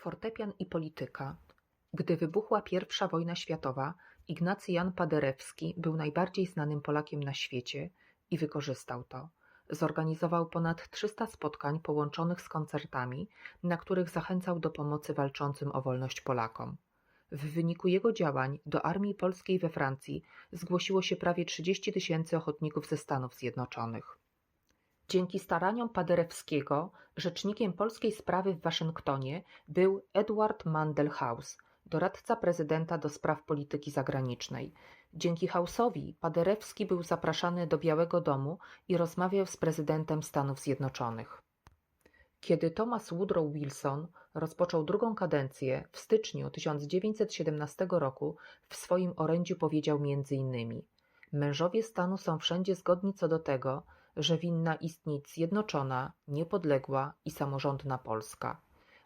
Fortepian i polityka. Gdy wybuchła I wojna światowa, Ignacy Jan Paderewski był najbardziej znanym Polakiem na świecie i wykorzystał to. Zorganizował ponad 300 spotkań połączonych z koncertami, na których zachęcał do pomocy walczącym o wolność Polakom. W wyniku jego działań do armii polskiej we Francji zgłosiło się prawie 30 tysięcy ochotników ze Stanów Zjednoczonych. Dzięki staraniom Paderewskiego rzecznikiem polskiej sprawy w Waszyngtonie był Edward Mandelhaus, doradca prezydenta do spraw polityki zagranicznej. Dzięki Hausowi Paderewski był zapraszany do Białego Domu i rozmawiał z prezydentem Stanów Zjednoczonych. Kiedy Thomas Woodrow Wilson rozpoczął drugą kadencję w styczniu 1917 roku, w swoim orędziu powiedział m.in. Mężowie stanu są wszędzie zgodni co do tego, że winna istnieć zjednoczona, niepodległa i samorządna Polska.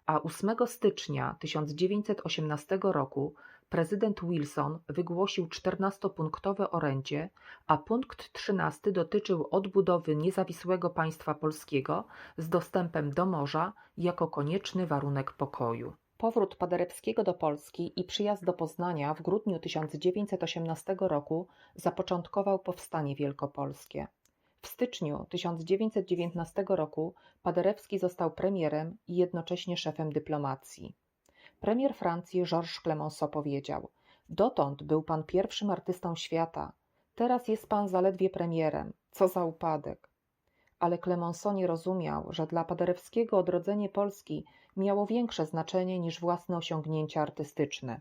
A 8 stycznia 1918 roku prezydent Wilson wygłosił 14-punktowe orędzie, a punkt 13 dotyczył odbudowy niezawisłego państwa polskiego z dostępem do morza jako konieczny warunek pokoju. Powrót Paderewskiego do Polski i przyjazd do Poznania w grudniu 1918 roku zapoczątkował powstanie wielkopolskie. W styczniu 1919 roku Paderewski został premierem i jednocześnie szefem dyplomacji. Premier Francji Georges Clemenceau powiedział: Dotąd był pan pierwszym artystą świata, teraz jest pan zaledwie premierem. Co za upadek! Ale Clemenceau nie rozumiał, że dla Paderewskiego odrodzenie Polski miało większe znaczenie niż własne osiągnięcia artystyczne.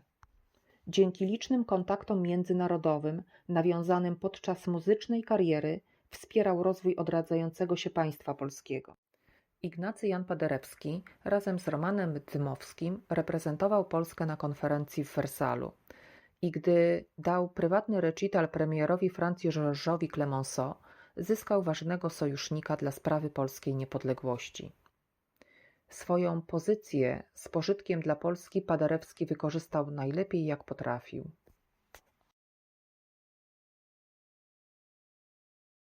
Dzięki licznym kontaktom międzynarodowym nawiązanym podczas muzycznej kariery wspierał rozwój odradzającego się państwa polskiego. Ignacy Jan Paderewski razem z Romanem Dymowskim reprezentował Polskę na konferencji w Wersalu. I gdy dał prywatny recital premierowi Francji Georgesowi Clemenceau, zyskał ważnego sojusznika dla sprawy polskiej niepodległości. Swoją pozycję z pożytkiem dla Polski Paderewski wykorzystał najlepiej jak potrafił.